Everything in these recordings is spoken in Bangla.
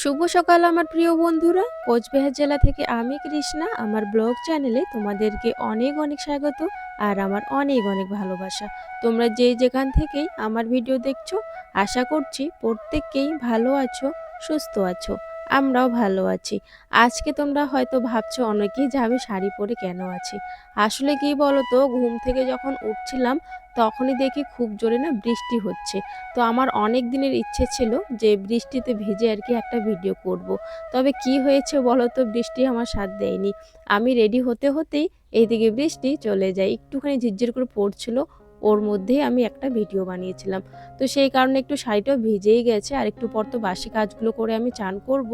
শুভ সকাল আমার প্রিয় বন্ধুরা। কোচবিহার জেলা থেকে আমি কৃষ্ণা। আমার ব্লগ চ্যানেলে তোমাদেরকে অনেক অনেক স্বাগত আর আমার অনেক অনেক ভালোবাসা। তোমরা যেই যেখান থেকেই আমার ভিডিও দেখছ, আশা করছি প্রত্যেককেই ভালো আছো, সুস্থ আছো, আমরাও ভালো আছি। আজকে তোমরা হয়তো ভাবছ, অনেকেই যে আমি শাড়ি পরে কেন আছি? আসলে কি বলো তো ঘুম থেকে যখন উঠছিলাম তখনই দেখি খুব জোরে না বৃষ্টি হচ্ছে। তো আমার অনেক দিনের ইচ্ছে ছিল যে বৃষ্টিতে ভিজে আর কি একটা ভিডিও করব। তবে কি হয়েছে বলো তো, বৃষ্টি আমার সাথ দেয়নি। আমি রেডি হতে হতেই এইদিকে বৃষ্টি চলে যায়। একটুখানি ঝিরঝির করে পড়ছিল, ওর মধ্যেই আমি একটা ভিডিও বানিয়েছিলাম। তো সেই কারণে একটু শাড়িটাও ভিজেই গেছে, আর একটু পর তো বাসি কাজগুলো করে আমি চান করব।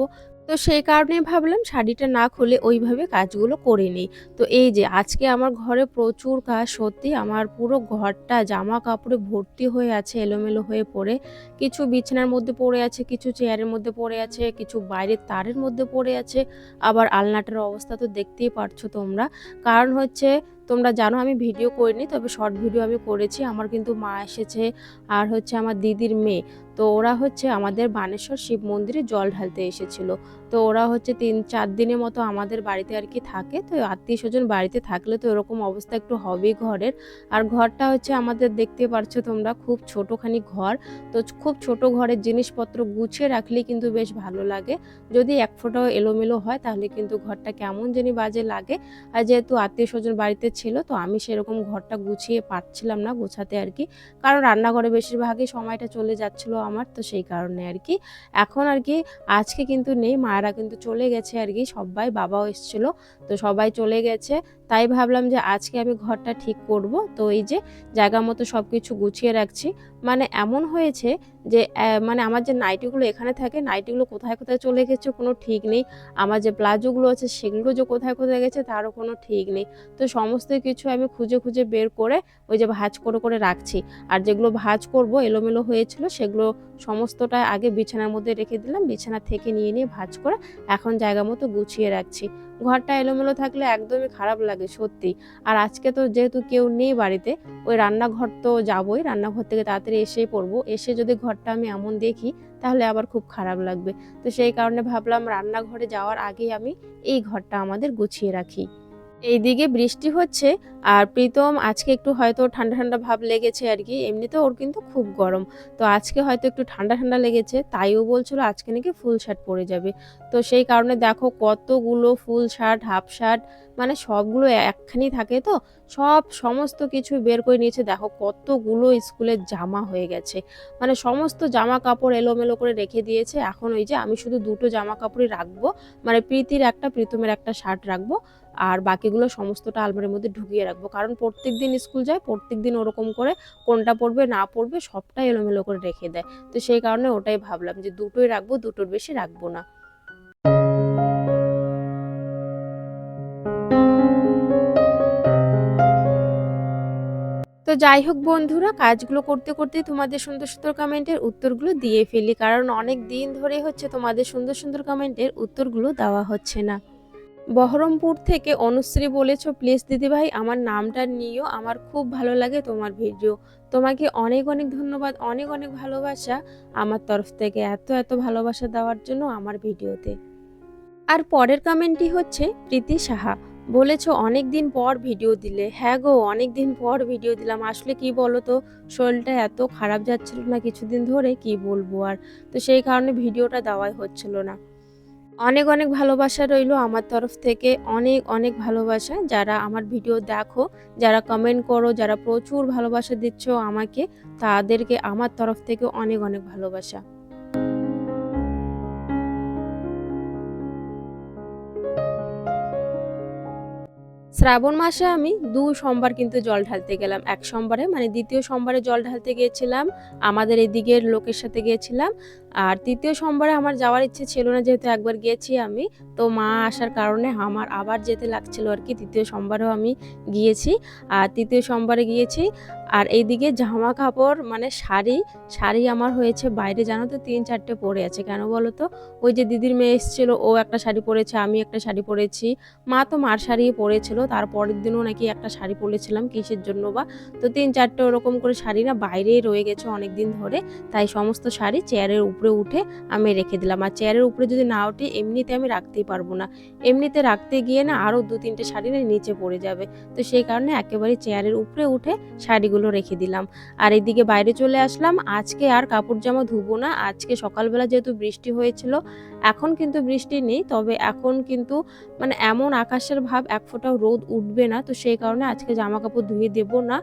তো সেই কারণে ভাবলাম শাড়িটা না খুলে ওইভাবে কাজগুলো করে নিই। তো এই যে আজকে আমার ঘরে প্রচুর কাজ, সত্যি আমার পুরো ঘরটা জামা কাপড়ে ভর্তি হয়ে আছে, এলোমেলো হয়ে পড়ে। কিছু বিছানার মধ্যে পড়ে আছে, কিছু চেয়ারের মধ্যে পড়ে আছে, কিছু বাইরের তারের মধ্যে পড়ে আছে। আবার আলনাটার অবস্থা তো দেখতেই পারছ তোমরা। কারণ হচ্ছে, তোমরা জানো আমি ভিডিও করিনি, তবে শর্ট ভিডিও আমি করেছি। আমার কিন্তু মা এসেছে, আর হচ্ছে আমার দিদির মেয়ে। তো ওরা হচ্ছে আমাদের বানেশ্বর শিব মন্দিরে জল ঢালতে এসেছিল। তো ওরা হচ্ছে তিন, চার দিনের মতো আমাদের বাড়িতে আর কি থাকে। তো আত্মীয় স্বজন বাড়িতে থাকলে তো এরকম অবস্থা একটু হবেই ঘরের। আর ঘরটা হচ্ছে আমাদের দেখতে পারছ তোমরা, খুব ছোটোখানি ঘর। তো খুব ছোট ঘরের জিনিসপত্র গুছিয়ে রাখলেই কিন্তু বেশ ভালো লাগে। যদি এক ফোঁটাও এলোমেলো হয় তাহলে কিন্তু ঘরটা কেমন জানি বাজে লাগে। আর যেহেতু আত্মীয় স্বজন বাড়িতে ছিল, তো আমি সেরকম ঘরটা গুছিয়ে পারছিলাম না গোছাতে আর কি। কারণ রান্নাঘরে বেশিরভাগই সময়টা চলে যাচ্ছিল আমার, তো সেই কারণে আর কি। এখন আর কি, আজকে কিন্তু নেই, মায়েরা কিন্তু চলে গেছে আর কি, সবাই বাবাও এসেছিল, তো সবাই চলে গেছে। তাই ভাবলাম যে আজকে আমি ঘরটা ঠিক করব। তো এই যে জায়গা মতো সব কিছু গুছিয়ে রাখছি। মানে এমন হয়েছে যে মানে আমার যে নাইটিগুলো এখানে থাকে, নাইটিগুলো কোথায় কোথায় চলে গেছে কোনো ঠিক নেই। আমার যে প্লাজোগুলো আছে সেগুলো যে কোথায় কোথায় গেছে তারও কোনো ঠিক নেই। তো সমস্ত কিছু আমি খুঁজে খুঁজে বের করে ওই যে ভাজ করে করে রাখছি। আর যেগুলো ভাজ করব, এলোমেলো হয়েছিল সেগুলো সমস্তটা আগে বিছানার মধ্যে রেখে দিলাম। বিছানা থেকে নিয়ে নিয়ে ভাঁজ করে এখন জায়গা মতো গুছিয়ে রাখছি। ঘরটা এলোমেলো থাকলে একদমই খারাপ লাগে, সত্যি। আর আজকে তো যেহেতু কেউ নেই বাড়িতে, ওই রান্নাঘর তো যাবই, রান্নাঘর থেকে তাড়াতাড়ি এসেই পড়ব। এসে যদি ঘরটা আমি এমন দেখি, তাহলে আবার খুব খারাপ লাগবে। তো সেই কারণে ভাবলাম রান্নাঘরে যাওয়ার আগেই আমি এই ঘরটা আমাদের গুছিয়ে রাখি। এইদিকে বৃষ্টি হচ্ছে আর প্রীতম আজকে একটু হয়তো ঠান্ডা ঠান্ডা ভাব লেগেছে আর কি। এমনিতে ওর কিন্তু খুব গরম। তো আজকে হয়তো একটু ঠান্ডা ঠান্ডা লেগেছে তাইও বলছিল আজকে নাকি ফুল শার্ট পরে যাবে। তো সেই কারণে দেখো কতগুলো ফুল শার্ট, হাফ শার্ট মানে সবগুলো একখানি থাকে তো, সব সমস্ত কিছু বের করে নিয়েছে। দেখো কতগুলো স্কুলের জামা হয়ে গেছে। মানে সমস্ত জামা কাপড় এলোমেলো করে রেখে দিয়েছে। এখন ওই যে আমি শুধু দুটো জামা কাপড়ই রাখব মানে প্রীতির একটা, প্রীতমের একটা শার্ট রাখব। আর বাকিগুলো সমস্তটা আলমারির মধ্যে ঢুকিয়ে রাখব। কারণ প্রত্যেক দিন স্কুল যায় প্রত্যেক দিন ওরকম করে কোনটা পড়বে না পড়বে সবটাই এলোমেলো করে রেখে দেয়। তো সেই কারণে ওটাই ভাবলাম যে দুটোই রাখব, দুটোর বেশি রাখব না। তো যাই হোক বন্ধুরা, কাজগুলো করতে করতে তোমাদের সুন্দর সুন্দর কমেন্টের উত্তরগুলো দিয়ে ফেলি। কারণ অনেক দিন ধরে হচ্ছে তোমাদের সুন্দর সুন্দর কমেন্টের উত্তরগুলো দেওয়া হচ্ছে না। বহরমপুর থেকে অনুশ্রী বলেছ প্লিজ দিদিভাই, আমার নামটা নিও, আমার খুব ভালো লাগে তোমার ভিডিও তোমাকে অনেক অনেক ধন্যবাদ, অনেক অনেক ভালোবাসা আমার তরফ থেকে, এত এত ভালোবাসা দেওয়ার জন্য আমার ভিডিওতে আর পরের কমেন্টটি হচ্ছে, প্রীতি সাহা, বলেছ অনেক দিন পর ভিডিও দিলে। হ্যাঁ গো অনেক দিন পর ভিডিও দিলাম। আসলে কি বলো তো শরীরটা এত খারাপ যাচ্ছিল না কিছুদিন ধরে, কি বলব আর। তো সেই কারণে ভিডিওটা দেওয়াই হচ্ছিল না। অনেক অনেক ভালোবাসা রইল আমার তরফ থেকে। অনেক অনেক ভালোবাসা। যারা আমার ভিডিও দেখো, যারা কমেন্ট করো, যারা প্রচুর ভালোবাসা দিচ্ছ আমাকে, তাদেরকে আমার তরফ থেকে অনেক অনেক ভালোবাসা। শ্রাবণ মাসে আমি দু সোমবার কিন্তু জল ঢালতে গেলাম। এক সোমবারে মানে দ্বিতীয় সোমবারে জল ঢালতে গিয়েছিলাম, আমাদের এদিকের লোকের সাথে গিয়েছিলাম। আর তৃতীয় সোমবারে আমার যাওয়ার ইচ্ছে ছিল না, যেহেতু একবার গিয়েছি আমি, তো মা আসার কারণে আমার আবার যেতে লাগছিল আর কি। তৃতীয় সোমবারেও আমি গিয়েছি, আর তৃতীয় সোমবারে গিয়েছি আর এইদিকে জামা কাপড় মানে শাড়ি শাড়ি আমার হয়েছে বাইরে, জানো তো, তিন চারটে পরে আছে। কেন বলো তো? ওই যে দিদির মেয়ে এসেছিল, ও একটা শাড়ি পরেছে, আমি একটা শাড়ি পরেছি। মা তো মার শাড়ি পরেছিল তার পরের দিনও নাকি একটা শাড়ি পরেছিলাম, কিসের জন্য বা? তো তিন চারটে ওরকম করে শাড়ি না বাইরেই রয়ে গেছে অনেক দিন ধরে, তাই সমস্ত শাড়ি চেয়ারের উপরে উঠে আমি রেখে দিলাম। আর চেয়ারের উপরে যদি না ওঠে, এমনিতে আমি রাখতেই পারব না। এমনিতে রাখতে গিয়ে না আরও দু তিনটে শাড়ি নিচে পড়ে যাবে। তো সেই কারণে একেবারে চেয়ারের উপরে উঠে শাড়িগুলো রেখে দিলাম। আর এদিকে বাইরে চলে আসলাম। আজকে আর কাপড় জামা ধুবো না। আজকে সকালবেলা যেহেতু বৃষ্টি হয়েছিল, এখন কিন্তু বৃষ্টি নেই। তবে এখন কিন্তু মানে এমন আকাশের ভাব, এক ফোঁটাও রোদ উঠবে না। তো সেই কারণে আজকে জামা কাপড় ধুয়ে দেবো না।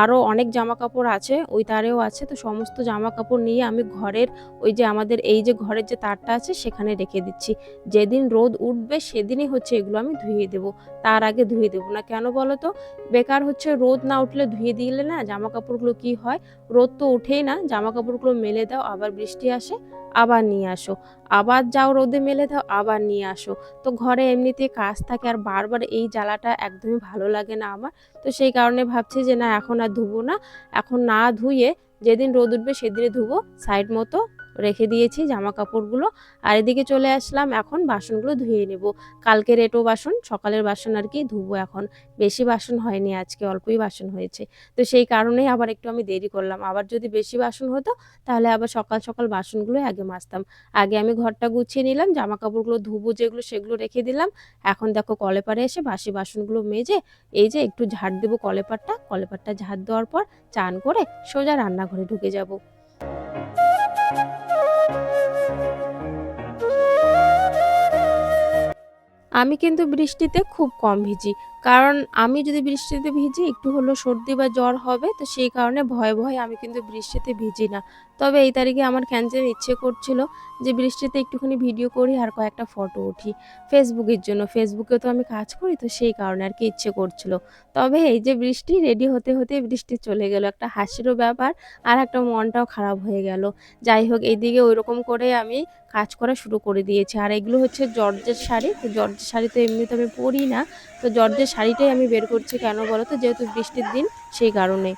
আরও অনেক জামা কাপড় আছে, ওই তারেও আছে। তো সমস্ত জামা কাপড় নিয়ে আমি ঘরের ওই যে আমাদের এই যে ঘরের যে তারটা আছে, সেখানে রেখে দিচ্ছি। যেদিন রোদ উঠবে, সেদিনই হচ্ছে এগুলো আমি ধুয়ে দেবো। তার আগে ধুয়ে দেবো না। কেন বলো তো? বেকার হচ্ছে রোদ না উঠলে ধুয়ে দিলে না জামা কাপড়গুলো কি হয়? রোদ তো উঠেই না জামা কাপড়গুলো মেলে দাও, আবার বৃষ্টি আসে, আবার নিয়ে আসো। আবার যাও রোদে মেলে দাও, আবার নিয়ে আসো। তো ঘরে এমনিতে কাজ থাকে, আর বারবার এই জ্বালাটা একদমই ভালো লাগে না আমার। তো সেই কারণে ভাবছি যে, না, এখন আর ধুবো না। এখন না ধুয়ে যেদিন রোদ উঠবে সেদিনে ধুবো, সাইড মতো রেখে দিয়েছি জামা কাপড়গুলো আর এদিকে চলে আসলাম, এখন বাসনগুলো ধুয়ে নেব। কালকের এটো বাসন, সকালের বাসন আর কি ধুবো এখন। বেশি বাসন হয়নি আজকে, অল্পই বাসন হয়েছে। তো সেই কারণেই আবার একটু আমি দেরি করলাম। আবার যদি বেশি বাসন হতো, তাহলে আবার সকাল সকাল বাসনগুলো আগে মাজতাম। আগে আমি ঘরটা গুছিয়ে নিলাম জামা কাপড়গুলো ধুবো যেগুলো সেগুলো রেখে দিলাম। এখন দেখো কলেপারে এসে বাসি বাসনগুলো মেজে, এই যে একটু ঝাড় দেবো কলেপারটা কলেপারটা ঝাড় দেওয়ার পর চান করে সোজা রান্নাঘরে ঢুকে যাব। আমি কিন্তু বৃষ্টিতে খুব কম ভিজি। কারণ আমি যদি বৃষ্টিতে ভিজি, একটু হলেও সর্দি বা জ্বর হবে, তো সেই কারণে ভয়ে ভয়ে আমি কিন্তু বৃষ্টিতে ভিজি না। তবে এই তারিখে আমার ক্যান্সেল ইচ্ছে করছিল যে বৃষ্টিতে একটুখানি ভিডিও করি আর কয়েকটা ফটো উঠি। ফেসবুকের জন্য ফেসবুকে তো আমি কাজ করি, তো সেই কারণে আর কি ইচ্ছে করছিল। তবে এই যে বৃষ্টি রেডি হতে হতে বৃষ্টি চলে গেল। একটা হাসিরও ব্যাপার আর একটা মনটাও খারাপ হয়ে গেল। যাই হোক, এইদিকে ওই রকম করে আমি কাজ করা শুরু করে দিয়েছি। আর এগুলো হচ্ছে জর্জের শাড়ি। তো জর্জের শাড়ি তো এমনিতে আমি পরি না। তো জর্জের শাড়িটাই আমি বের করছি কেন বলো তো? যেহেতু বৃষ্টির দিন, সেই কারণে।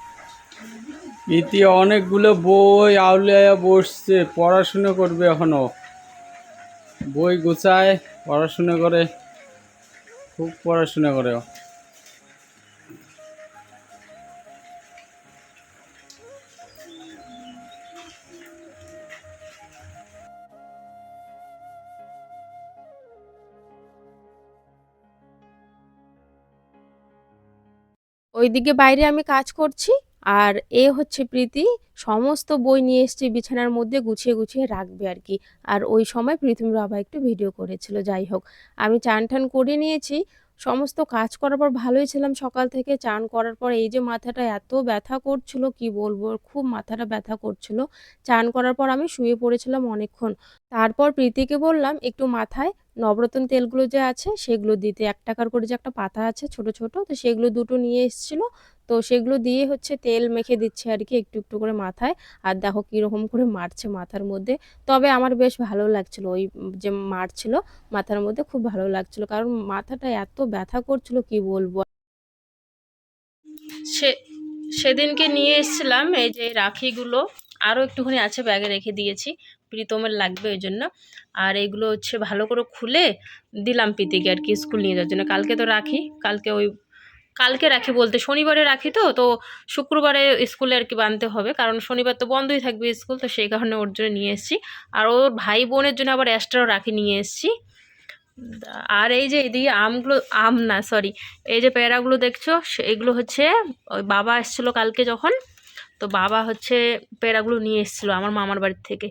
ইতি অনেকগুলো বই আউলিয়া বসছে, পড়াশুনো করবে এখনও। বই গুছায়, পড়াশুনো করে, খুব পড়াশুনো করে ওইদিকে বাইরে আমি কাজ করছি, আর এ হচ্ছে প্রীতি, সমস্ত বই নিয়ে এসছে বিছানার মধ্যে গুছিয়ে গুছিয়ে রাখবে আর কি। আর ওই সময় প্রীতম বাবা একটু ভিডিও করেছিল, যাই হোক। আমি চান টান করে নিয়েছি, সমস্ত কাজ করার পর ভালোই ছিলাম সকাল থেকে, চান করার পর এই যে মাথাটা এত ব্যথা করছিল, কি বলব, খুব মাথাটা ব্যথা করছিল। চান করার পর আমি শুয়ে পড়েছিলাম অনেকক্ষণ। তারপর প্রীতিকে বললাম, একটু মাথায় নবরত্ন তেলগুলো যে আছে, সেগুলো দিতে, এক টাকার করে যে একটা পাতা আছে ছোট ছোট, তো সেগুলো দুটো নিয়ে এসেছিল। তো সেগুলো দিয়ে হচ্ছে তেল মেখে দিচ্ছে আর কি একটু একটু করে মাথায়। আর দেখো কীরকম করে মারছে মাথার মধ্যে। তবে আমার বেশ ভালো লাগছিল ওই যে মারছিল মাথার মধ্যে, খুব ভালো লাগছিল। কারণ মাথাটা এত ব্যথা করছিল, কি বলব? সে, সেদিনকে নিয়ে এসেছিলাম এই যে রাখিগুলো। আরও একটুখানি আছে ব্যাগে রেখে দিয়েছি। প্রীতমের লাগবে ওই জন্য আর এইগুলো হচ্ছে ভালো করে খুলে দিলাম প্রীতিকে আর কি স্কুল নিয়ে যাওয়ার জন্য। কালকে তো রাখি, কালকে ওই, কালকে রাখি বলতে শনিবারে রাখি তো তো শুক্রবারে স্কুলে আর কি বানতে হবে। কারণ শনিবার তো বন্ধই থাকবে স্কুল, তো সেই কারণে ওর জন্য নিয়ে এসেছি। আর ওর ভাই বোনের জন্য আবার এক্সট্রাও রাখি নিয়ে এসেছি। আর এই যে এদিকে আমগুলো, আম না সরি এই যে পেয়ারাগুলো দেখছ এগুলো হচ্ছে, ওই বাবা এসেছিল কালকে যখন, তো বাবা হচ্ছে পেয়ারাগুলো নিয়ে এসেছিল আমার মামার বাড়ির থেকে।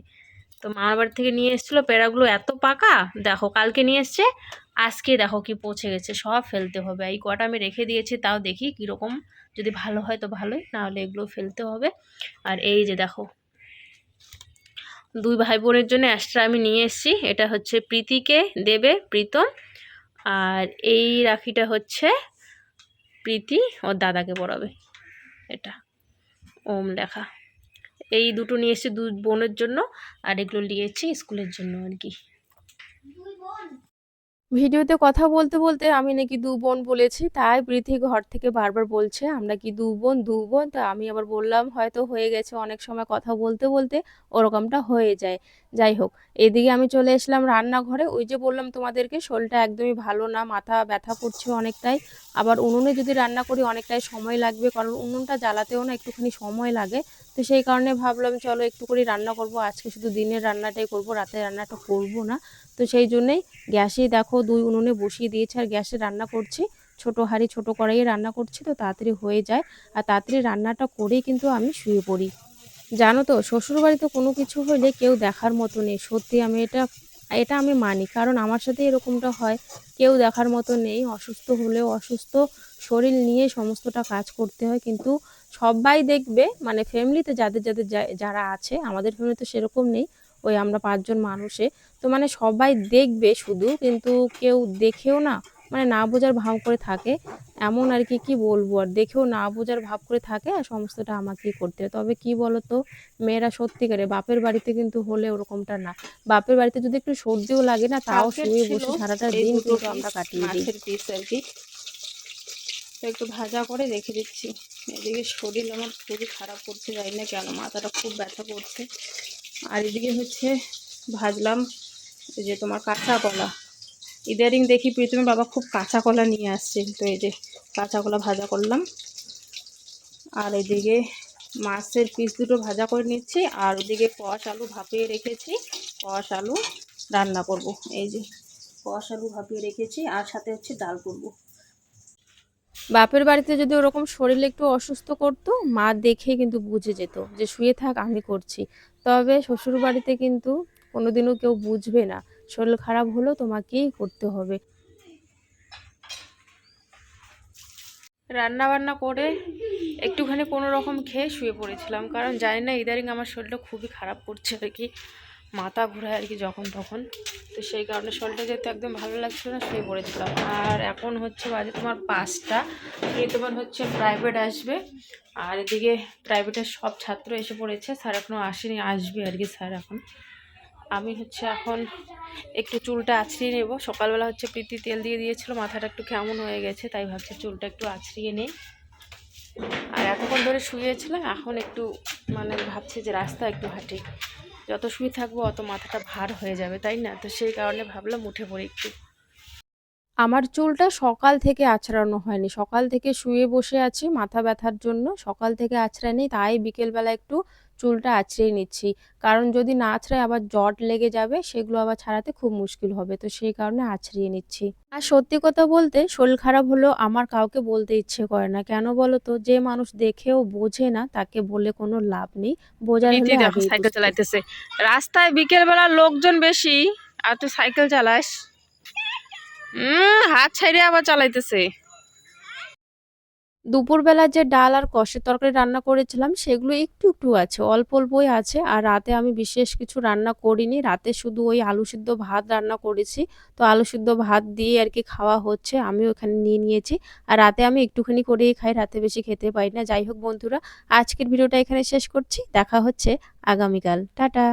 তো মামার বাড়ি থেকে নিয়ে এসেছিল পেয়ারাগুলো এত পাকা। দেখো, কালকে নিয়ে এসছে, আজকে দেখো কি পচে গেছে, সব ফেলতে হবে। এই কটা আমি রেখে দিয়েছি, তাও দেখি কীরকম, যদি ভালো হয় তো ভালোই নাহলে এগুলো ফেলতে হবে। আর এই যে দেখো, দুই ভাই বোনের জন্য এক্সট্রা আমি নিয়ে এসেছি, এটা হচ্ছে প্রীতিকে দেবে, প্রীতম। আর এই রাখিটা হচ্ছে প্রীতি, ওর দাদাকে পড়াবে, এটা, ওম লেখা। এই দুটো নিয়ে এসেছি দু বোনের জন্য, আর এগুলো নিয়েছি স্কুলের জন্য আর কি। ভিডিওতে কথা বলতে বলতে আমি নাকি দু বোন বলেছি, তাই প্রীতি ঘর থেকে বারবার বলছে, আমরা কি দু বোন দু বোন? তা আমি আবার বললাম, হয়তো হয়ে গেছে অনেক সময় কথা বলতে বলতে, ওরকমটা হয়ে যায়। যাই হোক এদিকে আমি চলে এসলাম রান্নাঘরে। ওই যে বললাম তোমাদেরকে, শোলটা একদমই ভালো না, মাথা ব্যথা করছে অনেকটাই। আবার উনুনে যদি রান্না করি অনেকটাই সময় লাগবে, কারণ উনুনটা জ্বালাতেও না একটুখানি সময় লাগে। তো সেই কারণে ভাবলাম, চলো একটু করে রান্না করব। আজকে শুধু দিনের রান্নাটাই করব, রাতের রান্নাটা করব না। তো সেই জন্যেই গ্যাসেই দেখো দুই উনুনে বসিয়ে দিয়েছে আর গ্যাসে রান্না করছি। ছোট হাঁড়ি ছোট কড়াইয়ে রান্না করছি, তো তাড়াতাড়ি হয়ে যায়। আর তাড়াতাড়ি রান্নাটা করেই কিন্তু আমি শুয়ে পড়ি। জানো তো, শ্বশুরবাড়িতে কোনো কিছু হলে কেউ দেখার মতো নেই। সত্যি আমি এটা এটা আমি মানি। কারণ আমার সাথে এরকমটা হয়, কেউ দেখার মতো নেই। অসুস্থ হলেও অসুস্থ, শরীর নিয়ে সমস্তটা কাজ করতে হয়। কিন্তু সবাই দেখবে মানে ফ্যামিলিতে যাদের যাদের যারা আছে, আমাদের ফ্যামিলিতে সেরকম নেই, ওই আমরা পাঁচজন মানুষে। তো মানে সবাই দেখবে শুধু, কিন্তু কেউ দেখেও না। মানে না বোঝার ভাব করে থাকে এমন আর কি কি বলব? আর দেখেও না বোঝার ভাব করে থাকে আর সমস্তটা আমাকেই করতে হয়। তবে কি বলতো মেয়েরা সত্যিকারে বাপের বাড়িতে কিন্তু হলে ওরকমটা না। বাপের বাড়িতে যদি একটু সর্দিও লাগে না তাও শুয়ে বসে সারাটা দিন কিন্তু আমরা কাটিয়ে দিই। মাছের আর কি। তো একটু ভাজা করে রেখে দিচ্ছি। এদিকে শরীর আমার খুবই খারাপ করছে জানি না কেন মাথাটা খুব ব্যথা করছে। আর এদিকে হচ্ছে ভাজলাম যে তোমার কাঁচা কলা। ইদারিং দেখি প্রীতমের বাবা খুব কাঁচা কলা নিয়ে আসছে। তো এই যে কাঁচা কলা ভাজা করলাম। আর এদিকে মাছের পিস দুটো ভাজা করে নিচ্ছি। আর ওদিকে কষ আলু ভাপিয়ে রেখেছি। কষ আলু রান্না করব। এই যে কষ আলু ভাপিয়ে রেখেছি। আর সাথে হচ্ছে ডাল করব। বাপের বাড়িতে যদি ওরকম শরীর একটু অসুস্থ করতো, মা দেখে কিন্তু বুঝে যেত যে শুয়ে থাক, আমি করছি। তবে শ্বশুর বাড়িতে কিন্তু কোনোদিনও কেউ বুঝবে না। শরীর খারাপ হলেও তোমাকেই করতে হবে। রান্না বান্না করে একটুখানি কোনো রকম খেয়ে শুয়ে পড়েছিলাম, কারণ জানি না ইদারিং আমার শরীরটা খুবই খারাপ করছে আর কি, মাথা ঘোরায় আর কি যখন তখন। তো সেই কারণে শরীরটা যেহেতু একদম ভালো লাগছিল না, শুয়ে পড়েছিলাম। আর এখন হচ্ছে বাজে তোমার পাঁচটা, এই তোমার হচ্ছে প্রাইভেট আসবে, আর এদিকে প্রাইভেটের সব ছাত্র এসে পড়েছে, স্যার এখনও আসেনি, আসবে আর কি স্যার এখন। আমি হচ্ছে এখন একটু চুলটা আছড়িয়ে নেব। সকালবেলা হচ্ছে প্রীতি তেল দিয়ে দিয়েছিল, মাথাটা একটু কেমন হয়ে গেছে, তাই ভাবছি চুলটা একটু আছড়িয়ে নেই। আর এতক্ষণ ধরে শুয়েছিলাম, এখন একটু মানে ভাবছি যে রাস্তা একটু হাঁটি যত শুয়ে থাকব অত মাথাটা ভার হয়ে যাবে, তাই না? তো সেই কারণে ভাবলাম উঠে পড়ি একটু। আমার চুলটা সকাল থেকে আছড়ানো হয়নি। সকাল থেকে শুয়ে বসে আছি মাথা ব্যথার জন্য, সকাল থেকে আছড়ায়নি, তাই বিকেলবেলা একটু চুলটা আছড়িয়ে নিচ্ছি। কারণ যদি না আছড়ায় আবার জট লেগে যাবে সেগুলো আবার ছাড়াতে খুব মুশকিল হবে। তো সেই কারণে আছড়িয়ে নিচ্ছি। আর সত্যি কথা বলতে শরীর খারাপ হলেও আমার কাউকে বলতে ইচ্ছে করে না। কেন বলো তো? যে মানুষ দেখেও বোঝে না তাকে বলে কোনো লাভ নেই। বোঝার আগেই সাইকেল। চালাইতেছে। রাস্তায় বিকেল বেলা লোকজন বেশি আর তুই সাইকেল চালাস? হাত ছাইড়ে আবার চালাইতেছে। দুপুরবেলা যে ডাল আর কষের তরকারি রান্না করেছিলাম, সেগুলো একটু একটু আছে, অল্প অল্পই আছে। আর রাতে আমি বিশেষ কিছু রান্না করিনি। রাতে শুধু ওই আলু সিদ্ধ ভাত রান্না করেছি। তো আলু সিদ্ধ ভাত দিয়ে আর কি খাওয়া হচ্ছে, আমিও এখানে নিয়ে নিয়েছি। আর রাতে আমি একটুখানি করেই খাই, রাতে বেশি খেতে পারি না। যাই হোক বন্ধুরা, আজকের ভিডিওটা এখানে শেষ করছি। দেখা হচ্ছে আগামীকাল। টাটা!